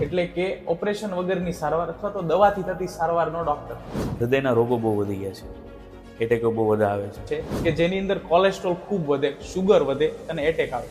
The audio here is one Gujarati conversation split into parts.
એટલે કે ઓપરેશન વગરની સારવાર અથવા તો દવાથી થતી સારવારનો ડોક્ટર હૃદયના રોગો બહુ વધી ગયા છે. એટેકો બહુ બધા આવે છે. છે કે જેની અંદર કોલેસ્ટ્રોલ ખૂબ વધે શુગર વધે અને એટેક આવે.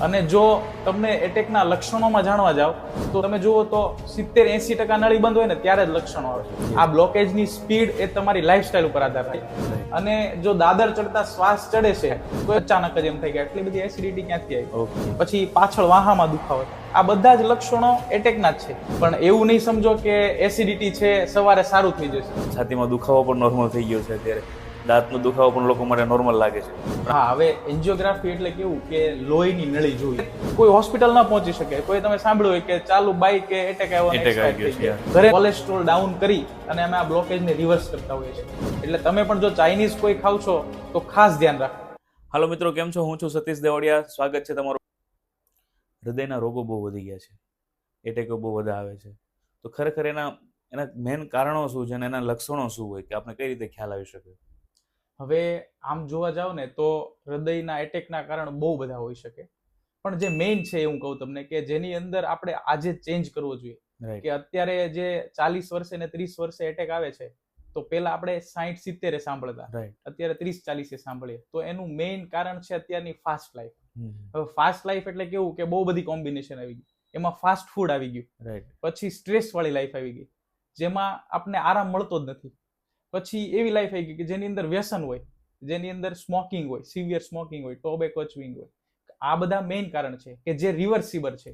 અને જો તમને એટેકના લક્ષણોમાં જાણવા જાવ તો તમે જુઓ તો સિત્તેર એંસી ટકા નળી બંધ હોય ને ત્યારે જ લક્ષણો આવે આ બ્લોકેજની સ્પીડ એ તમારી લાઈફસ્ટાઈલ ઉપર આધાર રાખે અને જો દાદર ચડતા શ્વાસ ચડે છે તો અચાનક જ એમ થઈ ગયા. એટલી બધી એસિડિટી ક્યાંથી આવી? પછી પાછળ વાહામાં દુખાવો. આ બધા જ લક્ષણો એટેકના જ છે. પણ એવું નહીં સમજો કે એસિડિટી છે સવારે સારું થઈ જશે. છાતીમાં દુખાવો પણ નોર્મલ થઈ ગયો છે અત્યારે. દાંતનો દુખાવો પણ લોકો માટે નોર્મલ લાગે છે. હા હવે એન્જિયોગ્રાફી એટલે કેવું કે લોહીની નળી જોઈ કોઈ હોસ્પિટલ ના પહોંચી શકે. કોઈ તમે સાંભળ્યું હોય કે ચાલુ બાઈક કે એટેક આવ્યો ઘરે કોલેસ્ટ્રોલ ડાઉન કરી અને અમે આ બ્લોકેજને રિવર્સ કરતા હોઈએ છીએ. એટલે તમે પણ જો ચાઇનીઝ કોઈ ખાવ છો તો ખાસ ધ્યાન રાખો. હાલો મિત્રો કેમ છો? હું છું સતીશ દેવડિયા સ્વાગત છે તમારું. હૃદયના રોગો બહુ વધી ગયા છે. એટેકો બહુ બધા આવે છે. તો ખરેખર એના એના મેઇન કારણો શું છે અને એના લક્ષણો શું હોય કે આપણે કઈ રીતે ખ્યાલ આવી શકે? હવે આમ જોવા જાવ ને તો હૃદયના એટેકના કારણ બહુ બધા હોઈ શકે. પણ જે મેઇન છે હું કહું તમને કે જેની અંદર આપણે આજે ચેન્જ કરવો જોઈએ. કે અત્યારે જે ચાલીસ વર્ષે ને ત્રીસ વર્ષે એટેક આવે છે તો પેલા આપણે સાહીઠ સિત્તેરે સાંભળતા. અત્યારે ત્રીસ ચાલીસે સાંભળીએ. તો એનું મેઇન કારણ છે અત્યારની ફાસ્ટ લાઈફ હવે ફાસ્ટ લાઈફ એટલે કેવું કે બહુ બધી કોમ્બિનેશન આવી ગઈ. એમાં ફાસ્ટ ફૂડ આવી ગયું. પછી સ્ટ્રેસ વાળી લાઈફ આવી ગઈ. જેમાં આપણને આરામ મળતો જ નથી. પછી એવી લાઈફ આવી ગઈ કે જેની અંદર વ્યસન હોય જેની અંદર સ્મોકિંગ હોય સિવિયર સ્મોકિંગ હોય ટોબેકો ચ્વિંગ હોય આ બધા મેઇન કારણ છે કે જે રિવર્સિબલ છે.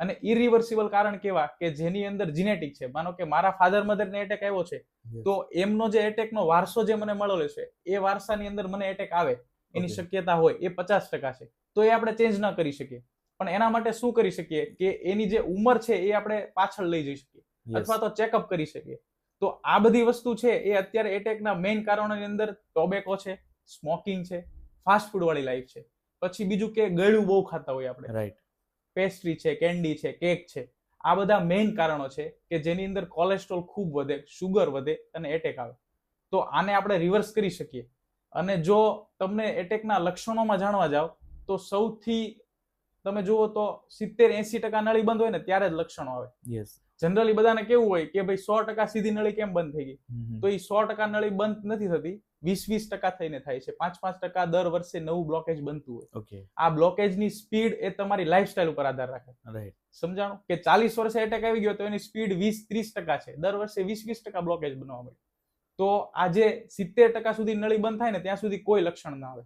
અને ઇરિવર્સિબલ કારણ કેવા? કે જેની અંદર જીનેટિક છે. માનો કે મારા ફાધર મધર ને એટેક આવ્યો છે તો એમનો જે એટેકનો વારસો જે મને મળેલો છે એ વારસાની અંદર મને એટેક આવે. એની શક્યતા હોય એ પચાસ ટકા છે. તો એ આપણે ચેન્જ ન કરી શકીએ. પણ એના માટે શું કરી શકીએ? કે એની જે ઉંમર છે એ આપણે પાછળ લઈ જઈ શકીએ. અથવા તો ચેકઅપ કરી શકીએ. તો આ બધી વસ્તુ છે એ અત્યારે એટેકના મેઇન કારણોની અંદર ટોબેકો છે સ્મોકિંગ છે ફાસ્ટ ફૂડ વાળી લાઈફ છે. પછી બીજું કે ગળ્યું બહુ ખાતા હોય આપણે. રાઈટ પેસ્ટ્રી છે કેન્ડી છે કેક છે. આ બધા મેઇન કારણો છે કે જેની અંદર કોલેસ્ટ્રોલ ખૂબ વધે શુગર વધે અને એટેક આવે. તો આને આપણે રિવર્સ કરી શકીએ. અને જો તમને એટેકના લક્ષણોમાં જાણવા જાવ તો સૌથી તમે જુઓ તો સિત્તેર એંસી ટકા નળી બંધ હોય ને ત્યારે જ લક્ષણો આવે. યસ જનરલી બધાને કેવું હોય કે ભાઈ સો ટકા સીધી નળી કેમ બંધ થઈ ગઈ? તો એ સો ટકા નળી બંધ નથી થતી વીસ વીસ ટકા થઈને થાય છે. પાંચ પાંચ ટકા દર વર્ષે નવું બ્લોકેજ બનતું હોય. ઓકે આ બ્લોકેજની સ્પીડ એ તમારી લાઈફસ્ટાઈલ ઉપર આધાર રાખે. રાઈટ સમજાણું? કે ચાલીસ વર્ષે એટેક આવી ગયો તો એની સ્પીડ વીસ ત્રીસ ટકા છે. દર વર્ષે વીસ વીસ ટકા બ્લોકેજ બનવા મળે તો આજે સિત્તેર ટકા સુધી નળી બંધ થાય ને ત્યાં સુધી કોઈ લક્ષણ ના આવે.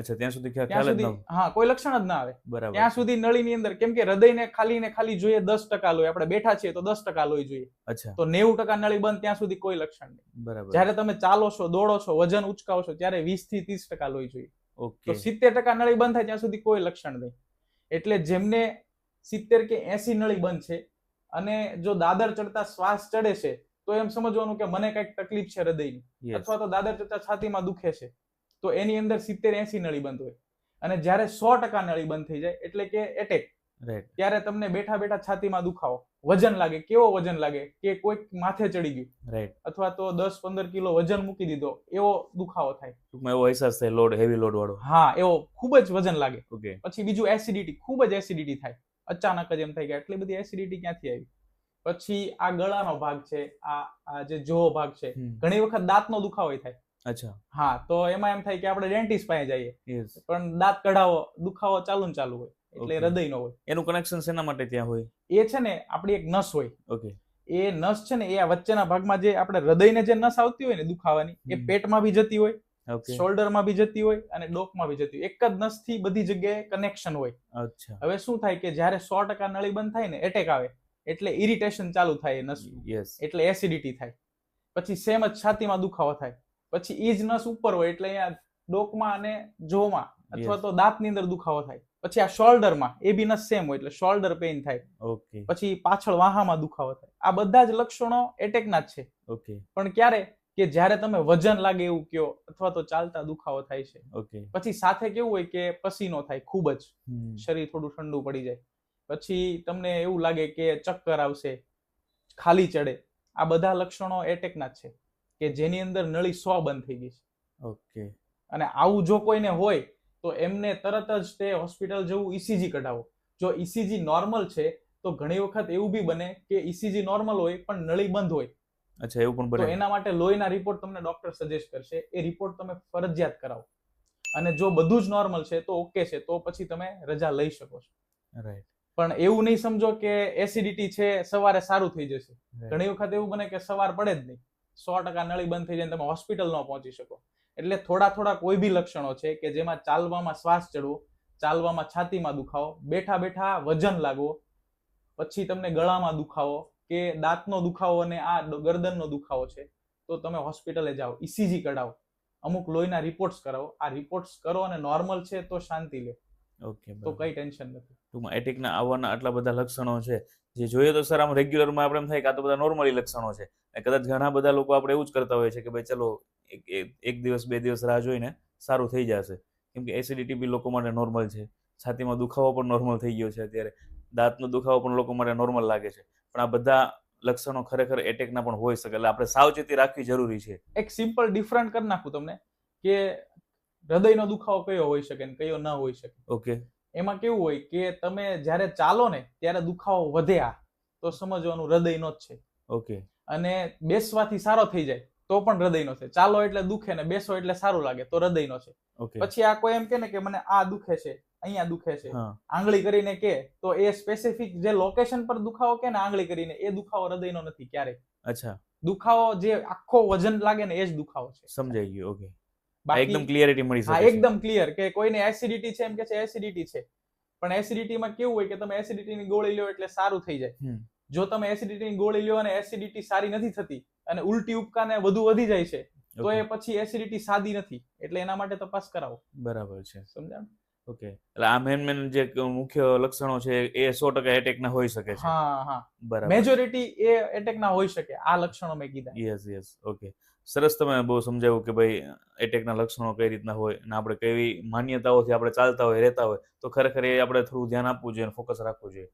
અચ્છા ત્યાં સુધી ખ્યાલ જ હા કોઈ લક્ષણ જ ના આવે. બરાબર ત્યાં સુધી નળીની અંદર કેમ કે હૃદયને ખાલી ને ખાલી જોઈએ દસ ટકા લોહી. આપણે બેઠા છીએ તો દસ ટકા લોહી જોઈએ. અચ્છા. તો નેવું ટકા નળી બંધ ત્યાં સુધી કોઈ લક્ષણ નહીં. બરાબર. જ્યારે તમે ચાલો છો દોડો છો વજન ઉચકાવો છો ત્યારે વીસથી ત્રીસ ટકા લોહી જોઈએ. તો ઓકે. સિત્તેર ટકા નળી બંધ થાય ત્યાં સુધી કોઈ લક્ષણ નહીં. એટલે જેમને સિત્તેર કે એસી નળી બંધ છે અને જો દાદર ચડતા શ્વાસ ચડે છે તો એમ સમજવાનું કે મને કંઈક તકલીફ છે હૃદયની. અથવા તો દાદર ચડતા છાતીમાં દુખે છે. તો એની અંદર સિત્તેર એસી નળી બંધ હોય. અને જ્યારે સો ટકા નળી બંધ થઈ જાય એટલે કે એટેક ત્યારે તમને બેઠા બેઠા છાતીમાં દુખાવો. વજન લાગે. કેવો વજન લાગે? કે કોઈક માથે ચડી ગયું. રાઈટ અથવા તો દસ પંદર કિલો વજન મૂકી દીધો. એવો દુખાવો થાય. ટૂંકમાં એવો અહેસાસ થાય લોડ હેવી લોડ વાળો. હા એવો ખૂબ જ વજન લાગે. ઓકે પછી બીજું એસિડિટી ખૂબ જ એસિડિટી થાય. અચાનક જ એમ થાય કે આટલી બધી એસિડિટી ક્યાંથી આવી? પછી આ ગળાનો ભાગ છે આ આ જે જોવો ભાગ છે ઘણી વખત દાંતનો દુખાવો થાય. અચ્છા. હા તો એમાં એમ થાય કે આપણે ડેન્ટિસ્ટ પાસે જઈએ. પણ દાંત કઢાવો દુખાવો ચાલુ ને ચાલુ હોય. એટલે હૃદય નો હોય. એનું કનેક્શન શેના માટે ત્યાં હોય? એ છે ને આપણી એક નસ હોય. ઓકે એ નસ છે ને એ આ વચ્ચેના ભાગમાં જે આપણે હૃદયને જે નસ આવતી હોય ને દુખાવાની એ પેટમાં બી જતી હોય શોલ્ડરમાં બી જતી હોય અને ડોકમાં બી જતી હોય. એક જ નસથી બધી જગ્યાએ કનેક્શન હોય. અચ્છા. હવે શું થાય કે જ્યારે સો ટકા નળી બંધ થાય ને એટેક આવે એટલે ઇરિટેશન ચાલુ થાય એ યસ એટલે એસિડિટી થાય. પછી સેમ જ છાતીમાં દુખાવો થાય. પછી ઈ જ નસ ઉપર હોય એટલે અહીંયા ડોકમાં અને જોમાં અથવા. તો દાંતની અંદર દુખાવો થાય. પછી આ શોલ્ડરમાં એ બી નસ સેમ હોય એટલે શોલ્ડર પેઇન થાય. ઓકે પછી પાછળ વાહામાં દુખાવો થાય. આ બધા જ લક્ષણો એટેકના જ છે. ઓકે પણ ક્યારે કે જ્યારે તમે વજન લાગે એવું કયો અથવા તો ચાલતા દુખાવો થાય છે. ઓકે પછી સાથે કેવું હોય કે પસીનો થાય ખૂબ જ. શરીર થોડું ઠંડુ પડી જાય. પછી તમને એવું લાગે કે ચક્કર આવશે ખાલી ચડે. આ બધા લક્ષણો એટેકના જ છે. કે જેની અંદર નળી સો બંધ થઈ ગઈ છે. ઓકે. અને આવું જો કોઈને હોય તો એમને તરત જ તે હોસ્પિટલ જવું ઈસીજી કઢાવો. જો ઈસીજી નોર્મલ છે તો ઘણી વખત એવું બી બને કે ઈસીજી નોર્મલ હોય પણ નળી બંધ હોય. અચ્છા એવું પણ બને. એના માટે લોહીના રિપોર્ટ તમને ડોક્ટર સજેસ્ટ કરશે. એ રિપોર્ટ તમે ફરજિયાત કરાવો. અને જો બધું જ નોર્મલ છે તો ઓકે છે તો પછી તમે રજા લઈ શકો છો. રાઈટ પણ એવું નહીં સમજો કે એસિડિટી છે સવારે સારું થઈ જશે. ઘણી વખત એવું બને કે સવાર પડે જ નહીં. સો ટકા નળી બંધ થઈ જાય તમે હોસ્પિટલ ન પહોંચી શકો. એટલે થોડા થોડા કોઈ બી લક્ષણો છે કે જેમાં ચાલવામાં શ્વાસ ચડવો ચાલવામાં છાતીમાં દુખાવો બેઠા બેઠા વજન લાગવો પછી તમને ગળામાં દુખાવો કે દાંતનો દુખાવો અને આ ગરદનનો દુખાવો છે તો તમે હોસ્પિટલે જાઓ. ઇસીજી કઢાવો. અમુક લોહીના રિપોર્ટ્સ કરાવો. આ રિપોર્ટ્સ કરો અને નોર્મલ છે તો શાંતિ લે. ઓકે તો કઈ ટેન્શન નથી. ટૂંકમાં એટેકના આવવાના આટલા બધા લક્ષણો છે. જે જોઈએ તો સર આમ રેગ્યુલરમાં આપણે એમ થાય કે આ તો બધા નોર્મલી લક્ષણો છે. અને કદાચ ઘણા બધા લોકો આપણે એવું જ કરતા હોય છે કે ભાઈ ચલો એક દિવસ બે દિવસ રાહ જોઈને સારું થઈ જશે. કેમ કે એસિડિટી બી લોકો માટે નોર્મલ છે. છાતીમાં દુખાવો પણ નોર્મલ થઈ ગયો છે અત્યારે. દાંતનો દુખાવો પણ લોકો માટે નોર્મલ લાગે છે. પણ આ બધા લક્ષણો ખરેખર એટેકના પણ હોઈ શકે. એટલે આપણે સાવચેતી રાખવી જરૂરી છે. એક સિમ્પલ ડિફરન્ટ કરી નાખું તમને કે હૃદયનો દુખાવો કયો હોઈ શકે ને કયો ન હોઈ શકે. ઓકે એમાં કેવું હોય કે તમે જ્યારે ચાલો ને ત્યારે દુખાવો વધે આ તો સમજવાનું હૃદયનો જ છે. ઓકે. અને બેસવાથી સારો થઈ જાય તો પણ હૃદયનો છે. ચાલો એટલે દુખે ને બેસો એટલે સારું લાગે તો હૃદયનો છે. પછી આ કોઈ એમ કે ને કે મને આ દુખે છે અહીંયા દુખે છે. આંગળી કરીને કે તો એ સ્પેસિફિક જે લોકેશન પર દુખાવો કે ને આંગળી કરીને એ દુખાવો હૃદયનો નથી ક્યારેય. અચ્છા. દુખાવો જે આખો વજન લાગે ને એ જ દુખાવો છે. સમજાઈ ગયું ઓકે. એકદમ ક્લિયરિટી મળી શકે એકદમ ક્લિયર કે કોઈને એસિડિટી છે એમ કે છે એસિડિટી છે. પણ એસિડિટીમાં કેવું હોય કે તમે એસિડિટીની ગોળી લો એટલે સારું થઈ જાય. જો તમે એસિડિટીની ગોળી લો અને એસિડિટી સારી નથી થતી અને ઉલટી ઉપકાને વધુ વધી જાય છે તો એ પછી એસિડિટી સાદી નથી. એટલે એના માટે તપાસ કરાવો. બરાબર છે. સમજાણ? ઓકે એટલે આ મેન મેન જે મુખ્ય લક્ષણો છે એ સો ટકા એટેક ના હોઈ શકે છે. હા હા. બરાબર. મેજોરિટી એ એટેક ના હોઈ શકે આ લક્ષણો મેં કીધા. યસ યસ ઓકે સરસ તમે બહુ સમજાવ્યું કે ભાઈ એટેકના લક્ષણો કઈ રીતના હોય અને આપણે કેવી માન્યતાઓથી આપણે ચાલતા હોય રહેતા હોય તો ખરેખર એ આપણે થોડું ધ્યાન આપવું જોઈએ ફોકસ રાખવું જોઈએ.